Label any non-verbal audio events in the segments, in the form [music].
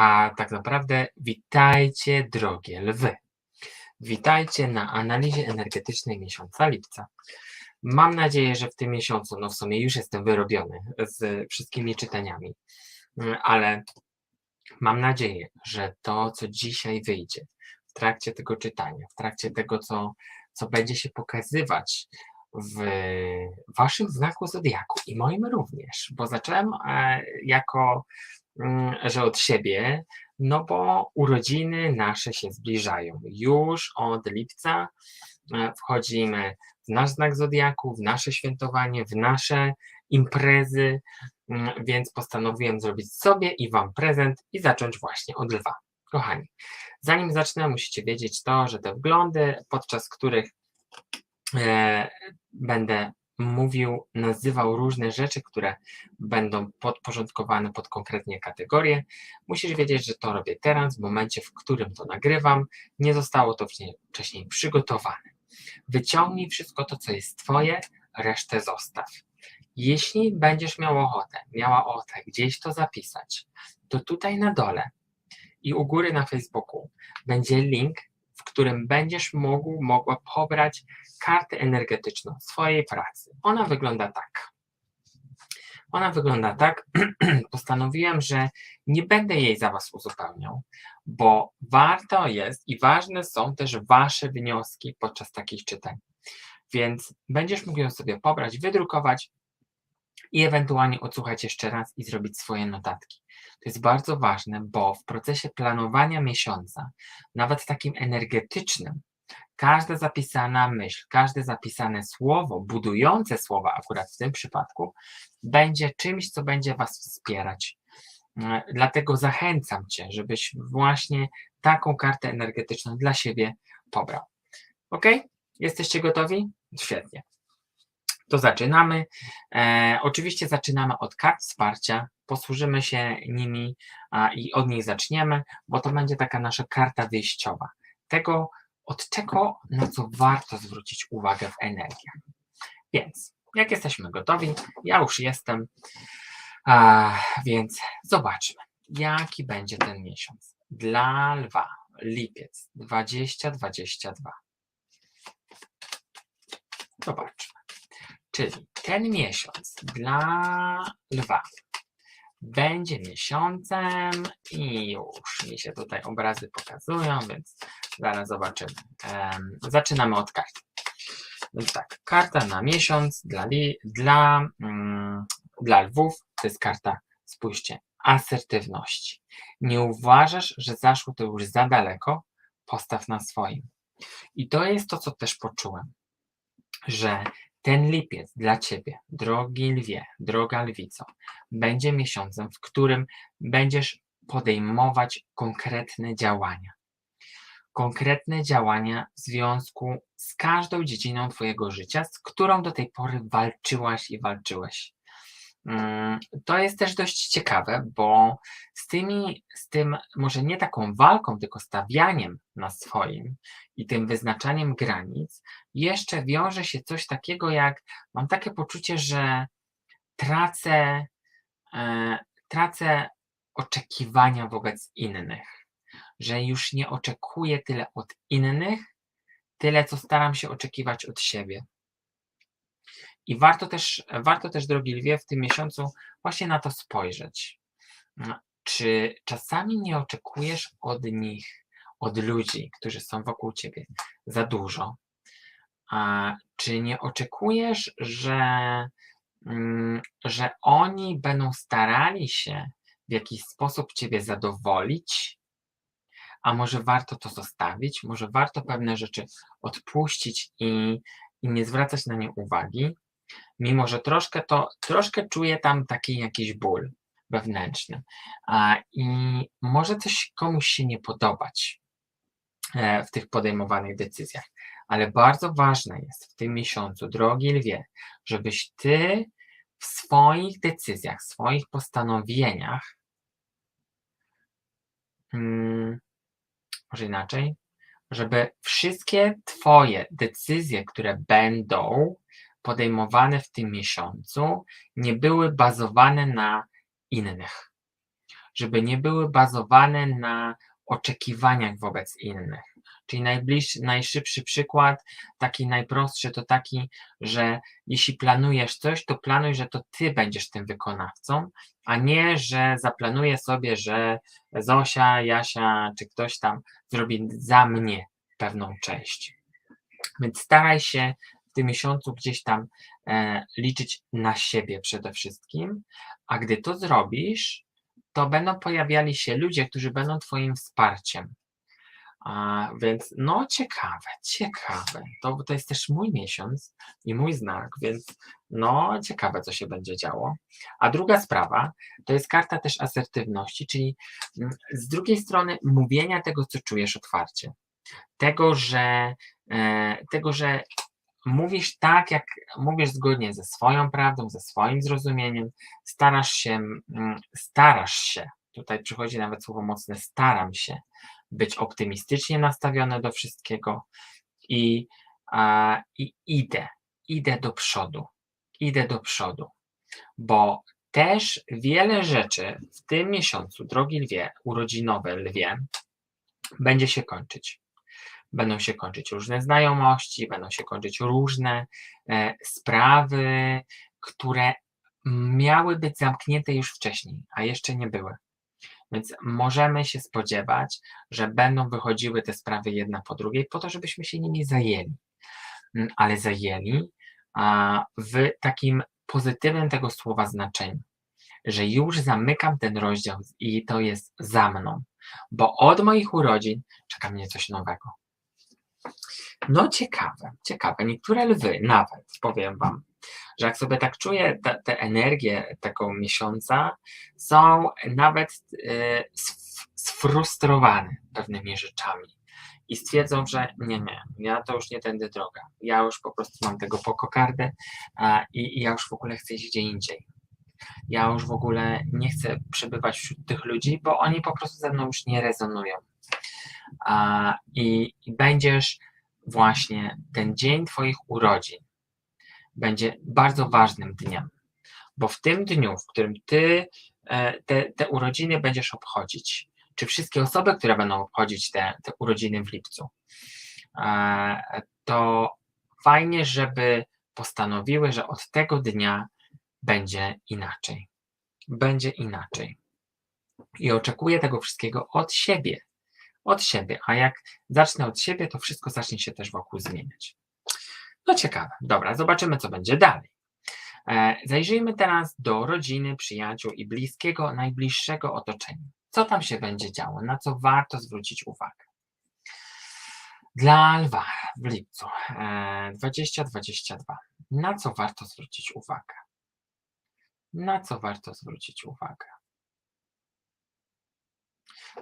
A tak naprawdę witajcie, drogie lwy. Witajcie na analizie energetycznej miesiąca lipca. Mam nadzieję, że w tym miesiącu, no w sumie już jestem wyrobiony z wszystkimi czytaniami, mm, ale mam nadzieję, że to, co dzisiaj wyjdzie w trakcie tego czytania, w trakcie tego, co, co będzie się pokazywać w waszym znaku zodiaku i moim również, bo zacząłem e, jako, że od siebie, no bo urodziny nasze się zbliżają. Już od lipca e, wchodzimy w nasz znak zodiaku, w nasze świętowanie, w nasze imprezy, mm, więc postanowiłem zrobić sobie i wam prezent i zacząć właśnie od lwa. Kochani, zanim zacznę, musicie wiedzieć to, że te wglądy, podczas których e, będę mówił, nazywał różne rzeczy, które będą podporządkowane pod konkretnie kategorie. Musisz wiedzieć, że to robię teraz, w momencie, w którym to nagrywam. Nie zostało to wcześniej przygotowane. Wyciągnij wszystko to, co jest Twoje, resztę zostaw. Jeśli będziesz miał ochotę, miała ochotę gdzieś to zapisać, to tutaj na dole i u góry na Facebooku będzie link, którym będziesz mógł, mogła pobrać kartę energetyczną swojej pracy. Ona wygląda tak. Ona wygląda tak. [clears throat] Postanowiłem, że nie będę jej za Was uzupełniał, bo warto jest i ważne są też Wasze wnioski podczas takich czytań. Więc będziesz mógł ją sobie pobrać, wydrukować i ewentualnie odsłuchać jeszcze raz i zrobić swoje notatki. To jest bardzo ważne, bo w procesie planowania miesiąca, nawet takim energetycznym, każda zapisana myśl, każde zapisane słowo, budujące słowa akurat w tym przypadku, będzie czymś, co będzie Was wspierać. Dlatego zachęcam Cię, żebyś właśnie taką kartę energetyczną dla siebie pobrał. Ok? Jesteście gotowi? Świetnie. To zaczynamy. E, oczywiście zaczynamy od kart wsparcia. Posłużymy się nimi a, i od nich zaczniemy, bo to będzie taka nasza karta wyjściowa. Tego, od czego, na co warto zwrócić uwagę w energiach. Więc, jak jesteśmy gotowi, ja już jestem, a, więc zobaczmy, jaki będzie ten miesiąc. Dla lwa, lipiec 2022. Zobaczmy. Czyli ten miesiąc dla lwa będzie miesiącem i już mi się tutaj obrazy pokazują, więc zaraz zobaczymy. Um, zaczynamy od kart. Więc tak, karta na miesiąc dla, li, dla, um, dla lwów to jest karta, spójrzcie, asertywności. Nie uważasz, że zaszło to już za daleko? Postaw na swoim. I to jest to, co też poczułem, że ten lipiec dla Ciebie, drogi lwie, droga lwico, będzie miesiącem, w którym będziesz podejmować konkretne działania. Konkretne działania w związku z każdą dziedziną Twojego życia, z którą do tej pory walczyłaś i walczyłeś. Mm, to jest też dość ciekawe, bo z tymi, z tym może nie taką walką, tylko stawianiem na swoim i tym wyznaczaniem granic, jeszcze wiąże się coś takiego jak, mam takie poczucie, że tracę, e, tracę oczekiwania wobec innych, że już nie oczekuję tyle od innych, tyle co staram się oczekiwać od siebie. I warto też, warto też, drogi lwie, w tym miesiącu właśnie na to spojrzeć. Czy czasami nie oczekujesz od nich, od ludzi, którzy są wokół ciebie, za dużo? A czy nie oczekujesz, że, mm, że oni będą starali się w jakiś sposób ciebie zadowolić? A może warto to zostawić? Może warto pewne rzeczy odpuścić i, i nie zwracać na nie uwagi? Mimo że troszkę to, troszkę czuję tam taki jakiś ból wewnętrzny. I może coś komuś się nie podobać e, w tych podejmowanych decyzjach, ale bardzo ważne jest w tym miesiącu, drogi lwie, żebyś ty w swoich decyzjach, swoich postanowieniach, hmm, może inaczej, żeby wszystkie Twoje decyzje, które będą podejmowane w tym miesiącu nie były bazowane na innych. żeby nie były bazowane na oczekiwaniach wobec innych. Czyli najbliższy, najszybszy przykład, taki najprostszy, to taki, że jeśli planujesz coś, to planuj, że to ty będziesz tym wykonawcą, a nie, że zaplanuję sobie, że Zosia, Jasia czy ktoś tam zrobi za mnie pewną część. Więc staraj się w tym miesiącu gdzieś tam e, liczyć na siebie przede wszystkim, a gdy to zrobisz, to będą pojawiali się ludzie, którzy będą Twoim wsparciem. A, więc no ciekawe, ciekawe. To, to jest też mój miesiąc i mój znak, więc no ciekawe, co się będzie działo. A druga sprawa to jest karta też asertywności, czyli mm, z drugiej strony mówienia tego, co czujesz otwarcie. Tego, że, e, tego, że mówisz tak, jak mówisz zgodnie ze swoją prawdą, ze swoim zrozumieniem, starasz się, mm, starasz się, tutaj przychodzi nawet słowo mocne, staram się być optymistycznie nastawiony do wszystkiego i, a, i idę, idę do przodu, idę do przodu, bo też wiele rzeczy w tym miesiącu, drogi lwie, urodzinowe lwie, będzie się kończyć. Będą się kończyć różne znajomości, będą się kończyć różne e, sprawy, które miały być zamknięte już wcześniej, a jeszcze nie były. Więc możemy się spodziewać, że będą wychodziły te sprawy jedna po drugiej, po to, żebyśmy się nimi zajęli. Mm, Ale zajęli w takim pozytywnym tego słowa znaczeniu, że już zamykam ten rozdział i to jest za mną, bo od moich urodzin czeka mnie coś nowego. No ciekawe, ciekawe. Niektóre lwy nawet, powiem wam, że jak sobie tak czuję te, te energię tego miesiąca, są nawet sf- sfrustrowane pewnymi rzeczami i stwierdzą, że nie, nie, ja to już nie tędy droga. Ja już po prostu mam tego pokokardę a, i, i ja już w ogóle chcę iść gdzie indziej. Ja już w ogóle nie chcę przebywać wśród tych ludzi, bo oni po prostu ze mną już nie rezonują. A, i, I będziesz właśnie ten dzień Twoich urodzin będzie bardzo ważnym dniem, bo w tym dniu, w którym Ty e, te, te urodziny będziesz obchodzić, czy wszystkie osoby, które będą obchodzić te, te urodziny w lipcu, e, to fajnie, żeby postanowiły, że od tego dnia będzie inaczej. Będzie inaczej. I oczekuję tego wszystkiego od siebie. Od siebie. A jak zacznę od siebie, to wszystko zacznie się też wokół zmieniać. No ciekawe. Dobra, zobaczymy, co będzie dalej. E, Zajrzyjmy teraz do rodziny, przyjaciół i bliskiego, najbliższego otoczenia. Co tam się będzie działo? Na co warto zwrócić uwagę? Dla lwa w lipcu e, 2022. Na co warto zwrócić uwagę? Na co warto zwrócić uwagę?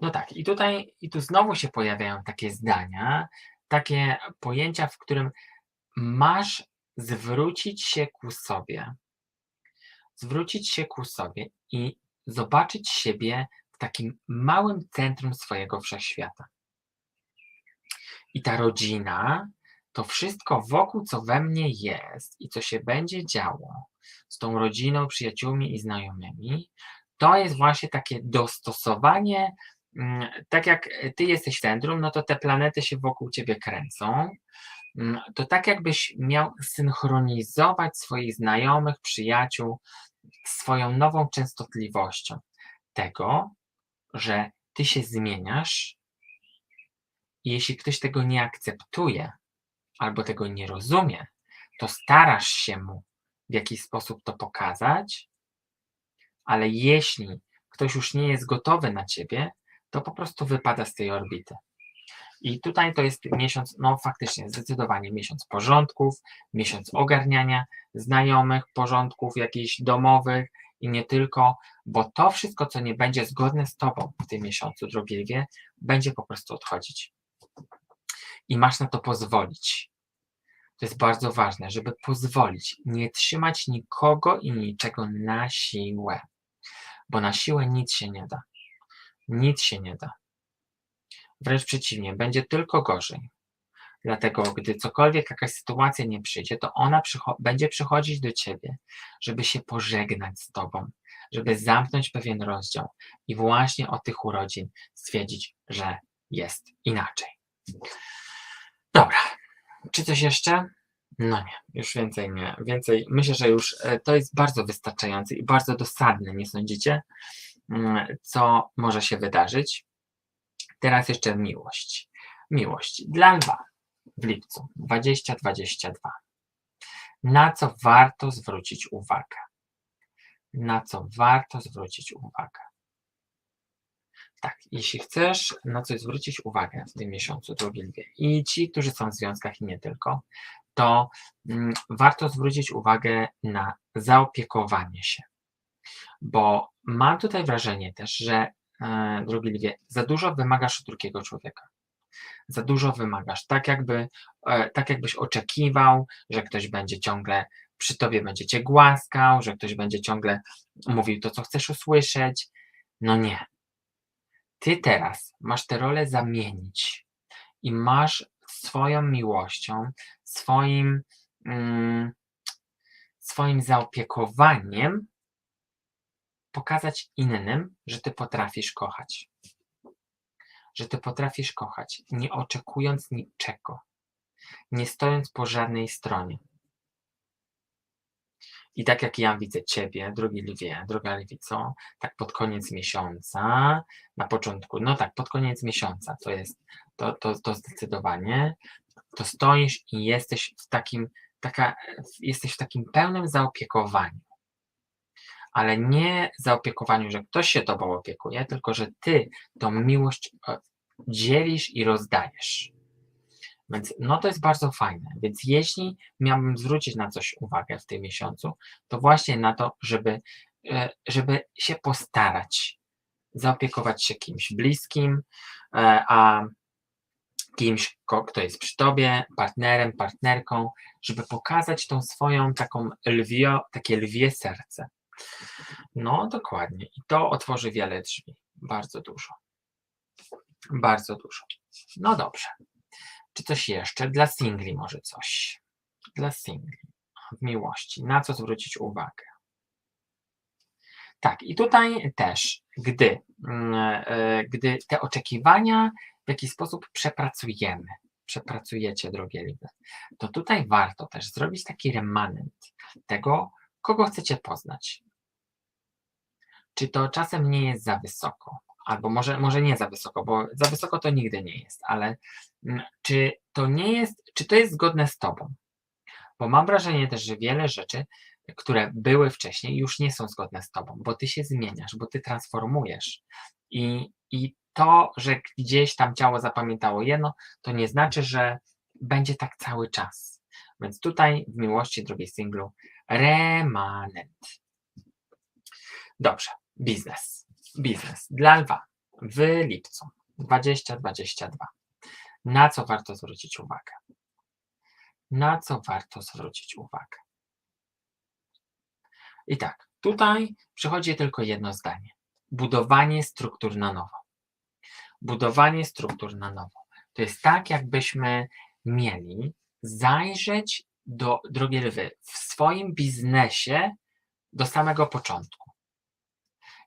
No tak, i tutaj, i tu znowu się pojawiają takie zdania, takie pojęcia, w którym masz zwrócić się ku sobie. Zwrócić się ku sobie i zobaczyć siebie w takim małym centrum swojego wszechświata. I ta rodzina, to wszystko wokół, co we mnie jest i co się będzie działo z tą rodziną, przyjaciółmi i znajomymi, to jest właśnie takie dostosowanie. Mm, Tak jak ty jesteś centrum, no to te planety się wokół ciebie kręcą. Mm, To tak jakbyś miał synchronizować swoich znajomych, przyjaciół swoją nową częstotliwością tego, że ty się zmieniasz i jeśli ktoś tego nie akceptuje albo tego nie rozumie, to starasz się mu w jakiś sposób to pokazać, ale jeśli ktoś już nie jest gotowy na ciebie, to po prostu wypada z tej orbity. I tutaj to jest miesiąc, no faktycznie, zdecydowanie miesiąc porządków, miesiąc ogarniania znajomych, porządków jakichś domowych i nie tylko, bo to wszystko, co nie będzie zgodne z tobą w tym miesiącu, drogie lwie, będzie po prostu odchodzić. I masz na to pozwolić. To jest bardzo ważne, żeby pozwolić, nie trzymać nikogo i niczego na siłę, bo na siłę nic się nie da. Nic się nie da. Wręcz przeciwnie, będzie tylko gorzej. Dlatego, gdy cokolwiek, jakaś sytuacja nie przyjdzie, to ona przycho- będzie przychodzić do ciebie, żeby się pożegnać z tobą, żeby zamknąć pewien rozdział i właśnie od tych urodzin stwierdzić, że jest inaczej. Dobra. Czy coś jeszcze? No nie, już więcej nie. Więcej, myślę, że już e, to jest bardzo wystarczające i bardzo dosadne, nie sądzicie? Mm, Co może się wydarzyć? Teraz jeszcze miłość. Miłość dla lwa w lipcu 2022. Na co warto zwrócić uwagę? Na co warto zwrócić uwagę? Tak, jeśli chcesz na coś zwrócić uwagę w tym miesiącu, drogi lwie, i ci, którzy są w związkach i nie tylko, to mm, warto zwrócić uwagę na zaopiekowanie się. Bo mam tutaj wrażenie też, że, e, drogi lwie, za dużo wymagasz od drugiego człowieka. Za dużo wymagasz. Tak, jakby, e, tak jakbyś oczekiwał, że ktoś będzie ciągle przy tobie, będzie cię głaskał, że ktoś będzie ciągle mówił to, co chcesz usłyszeć. No nie. Ty teraz masz tę rolę zamienić i masz swoją miłością, swoim, mm, swoim zaopiekowaniem pokazać innym, że ty potrafisz kochać. Że ty potrafisz kochać, nie oczekując niczego, nie stojąc po żadnej stronie. I tak jak ja widzę Ciebie, drugi lwie, druga lwico, tak pod koniec miesiąca, na początku, no tak, pod koniec miesiąca to jest, to, to, to zdecydowanie, to stoisz i jesteś w takim, taka, jesteś w takim pełnym zaopiekowaniu. Ale nie zaopiekowaniu, że ktoś się Tobą opiekuje, tylko że Ty tą miłość e, dzielisz i rozdajesz. Więc no to jest bardzo fajne. Więc jeśli miałbym zwrócić na coś uwagę w tym miesiącu, to właśnie na to, żeby, e, żeby się postarać zaopiekować się kimś bliskim, e, a kimś, kto jest przy tobie, partnerem, partnerką, żeby pokazać tą swoją taką lwio, takie lwie serce. No, dokładnie. I to otworzy wiele drzwi. Bardzo dużo. Bardzo dużo. No dobrze. Czy coś jeszcze? Dla singli może coś. Dla singli. W miłości. Na co zwrócić uwagę? Tak, i tutaj też, gdy, mm, e, gdy te oczekiwania w jakiś sposób przepracujemy, przepracujecie, drogie liby, to tutaj warto też zrobić taki remanent tego, kogo chcecie poznać. Czy to czasem nie jest za wysoko? Albo może, może nie za wysoko, bo za wysoko to nigdy nie jest, ale mm, czy to nie jest, czy to jest zgodne z tobą? Bo mam wrażenie też, że wiele rzeczy, które były wcześniej, już nie są zgodne z tobą, bo ty się zmieniasz, bo ty transformujesz. I, i to, że gdzieś tam ciało zapamiętało jedno, to nie znaczy, że będzie tak cały czas. Więc tutaj w miłości drugiej singlu remanent. Dobrze, biznes. Biznes dla lwa w lipcu 2022. Na co warto zwrócić uwagę? Na co warto zwrócić uwagę? I tak, tutaj przychodzi tylko jedno zdanie. Budowanie struktur na nowo. Budowanie struktur na nowo. To jest tak, jakbyśmy mieli zajrzeć do, drogie lwy, w swoim biznesie do samego początku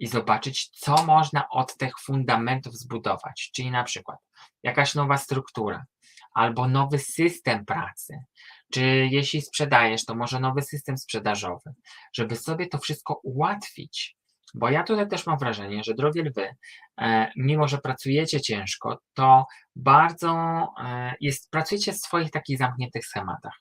i zobaczyć, co można od tych fundamentów zbudować. Czyli na przykład jakaś nowa struktura albo nowy system pracy, czy jeśli sprzedajesz, to może nowy system sprzedażowy, żeby sobie to wszystko ułatwić. Bo ja tutaj też mam wrażenie, że drogie lwy, e, mimo że pracujecie ciężko, to bardzo e, jest, pracujecie w swoich takich zamkniętych schematach,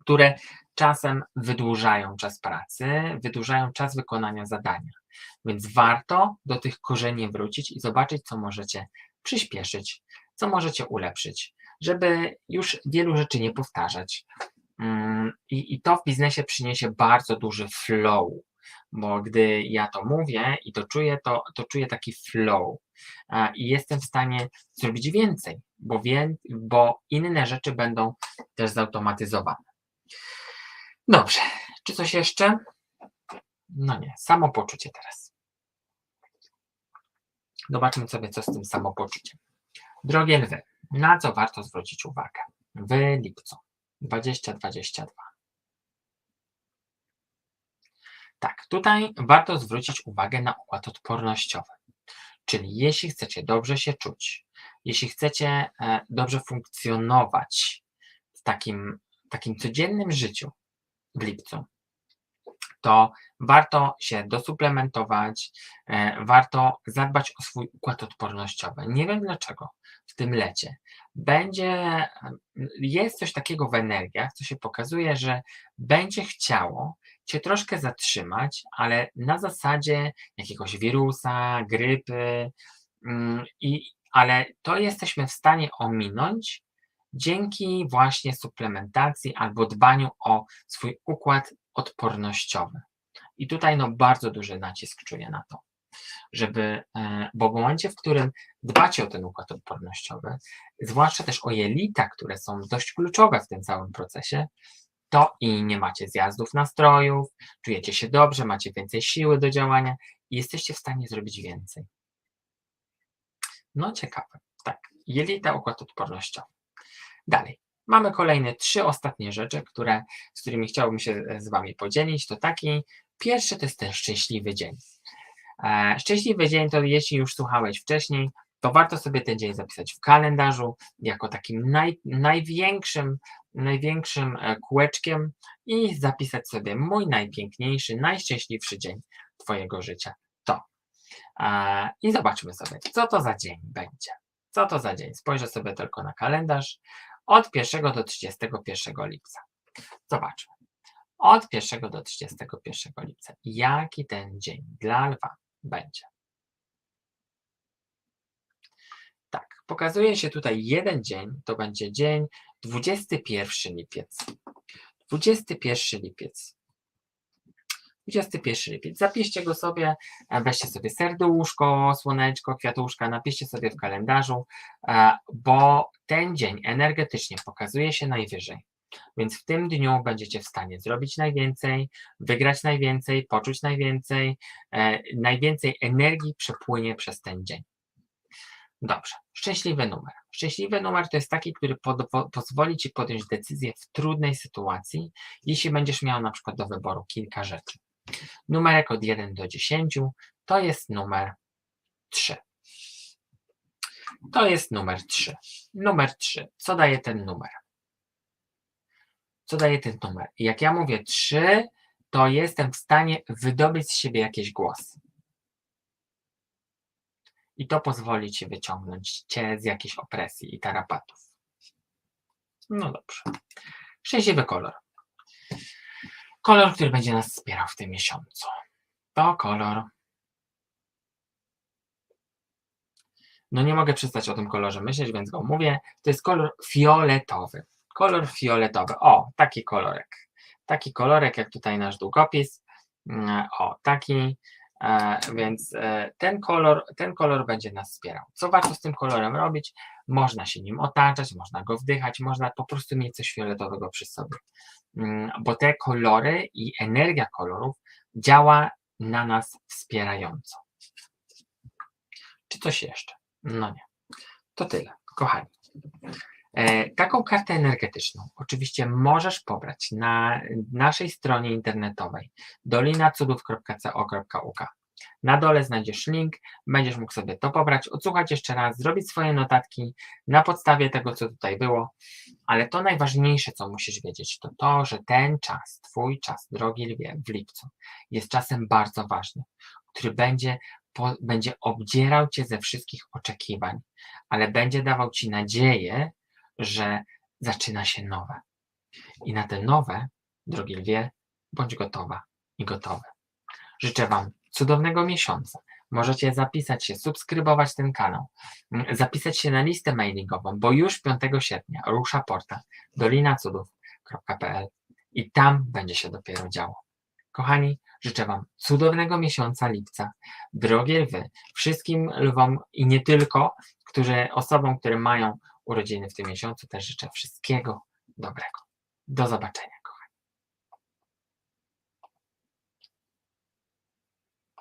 które czasem wydłużają czas pracy, wydłużają czas wykonania zadania. Więc warto do tych korzeni wrócić i zobaczyć, co możecie przyspieszyć, co możecie ulepszyć, żeby już wielu rzeczy nie powtarzać. Mm, I, I to w biznesie przyniesie bardzo duży flow, bo gdy ja to mówię i to czuję, to, to czuję taki flow a, i jestem w stanie zrobić więcej, bo, wie, bo inne rzeczy będą też zautomatyzowane. Dobrze, czy coś jeszcze? No nie, samopoczucie teraz. Zobaczmy sobie, co z tym samopoczuciem. Drogie lwy, Na co warto zwrócić uwagę w lipcu 2022? Tak, tutaj warto zwrócić uwagę na układ odpornościowy. Czyli jeśli chcecie dobrze się czuć, jeśli chcecie e, dobrze funkcjonować w takim, takim codziennym życiu w lipcu, to warto się dosuplementować, e, warto zadbać o swój układ odpornościowy. Nie wiem dlaczego w tym lecie będzie, jest coś takiego w energiach, co się pokazuje, że będzie chciało cię troszkę zatrzymać, ale na zasadzie jakiegoś wirusa, grypy, mm, i, ale to jesteśmy w stanie ominąć dzięki właśnie suplementacji albo dbaniu o swój układ odpornościowy. I tutaj no, bardzo duży nacisk czuję na to, żeby, e, bo w momencie, w którym dbacie o ten układ odpornościowy, zwłaszcza też o jelita, które są dość kluczowe w tym całym procesie, to i nie macie zjazdów nastrojów, czujecie się dobrze, macie więcej siły do działania i jesteście w stanie zrobić więcej. No ciekawe, tak. Jelita, układ odpornościowy. Dalej. Mamy kolejne trzy ostatnie rzeczy, które, z którymi chciałbym się z Wami podzielić. To taki, pierwszy to jest ten szczęśliwy dzień. E, szczęśliwy dzień to jeśli już słuchałeś wcześniej, to warto sobie ten dzień zapisać w kalendarzu jako takim naj, największym, największym e, kółeczkiem i zapisać sobie mój najpiękniejszy, najszczęśliwszy dzień Twojego życia. To. E, I zobaczmy sobie, co to za dzień będzie. Co to za dzień? Spojrzę sobie tylko na kalendarz od 1 do 31 lipca. Zobaczmy. Od 1 do 31 lipca. Jaki ten dzień dla lwa będzie? Tak, pokazuje się tutaj jeden dzień, to będzie dzień 21 lipiec. 21 lipiec. 21 lipiec. Zapiszcie go sobie, e, weźcie sobie serduszko, słoneczko, kwiatuszka, napiszcie sobie w kalendarzu, e, bo ten dzień energetycznie pokazuje się najwyżej. Więc w tym dniu będziecie w stanie zrobić najwięcej, wygrać najwięcej, poczuć najwięcej, e, najwięcej energii przepłynie przez ten dzień. Dobrze, szczęśliwy numer. Szczęśliwy numer to jest taki, który pozwoli Ci podjąć decyzję w trudnej sytuacji, jeśli będziesz miał na przykład do wyboru kilka rzeczy. Numerek od 1 do 10 to jest numer 3. To jest numer 3. Numer 3. Co daje ten numer? Co daje ten numer? Jak ja mówię 3, to jestem w stanie wydobyć z siebie jakiś głos. I to pozwoli ci wyciągnąć cię z jakiejś opresji i tarapatów. No dobrze. Szczęśliwy kolor. Kolor, który będzie nas wspierał w tym miesiącu. To kolor. No nie mogę przestać o tym kolorze myśleć, więc go mówię. To jest kolor fioletowy. Kolor fioletowy. O, taki kolorek. Taki kolorek, jak tutaj nasz długopis. Mm, o, taki. E, więc e, ten kolor, ten kolor będzie nas wspierał. Co warto z tym kolorem robić? Można się nim otaczać, można go wdychać, można po prostu mieć coś fioletowego przy sobie. Mm, bo te kolory i energia kolorów działa na nas wspierająco. Czy coś jeszcze? No nie. To tyle, kochani. E, taką kartę energetyczną oczywiście możesz pobrać na naszej stronie internetowej dolinacudów.co.uk. Na dole znajdziesz link, będziesz mógł sobie to pobrać, odsłuchać jeszcze raz, zrobić swoje notatki na podstawie tego, co tutaj było, ale to najważniejsze, co musisz wiedzieć, to to, że ten czas, Twój czas, drogi lwie, w lipcu, jest czasem bardzo ważny, który będzie, po, będzie obdzierał Cię ze wszystkich oczekiwań, ale będzie dawał Ci nadzieję, że zaczyna się nowe. I na te nowe, drogi lwie, bądź gotowa i gotowy. Życzę Wam cudownego miesiąca. Możecie zapisać się, subskrybować ten kanał, zapisać się na listę mailingową, bo już 5 sierpnia rusza portal dolinacudów.pl i tam będzie się dopiero działo. Kochani, życzę Wam cudownego miesiąca lipca. Drogie lwy, wszystkim lwom i nie tylko, którzy, osobom, które mają urodziny w tym miesiącu, też życzę wszystkiego dobrego. Do zobaczenia.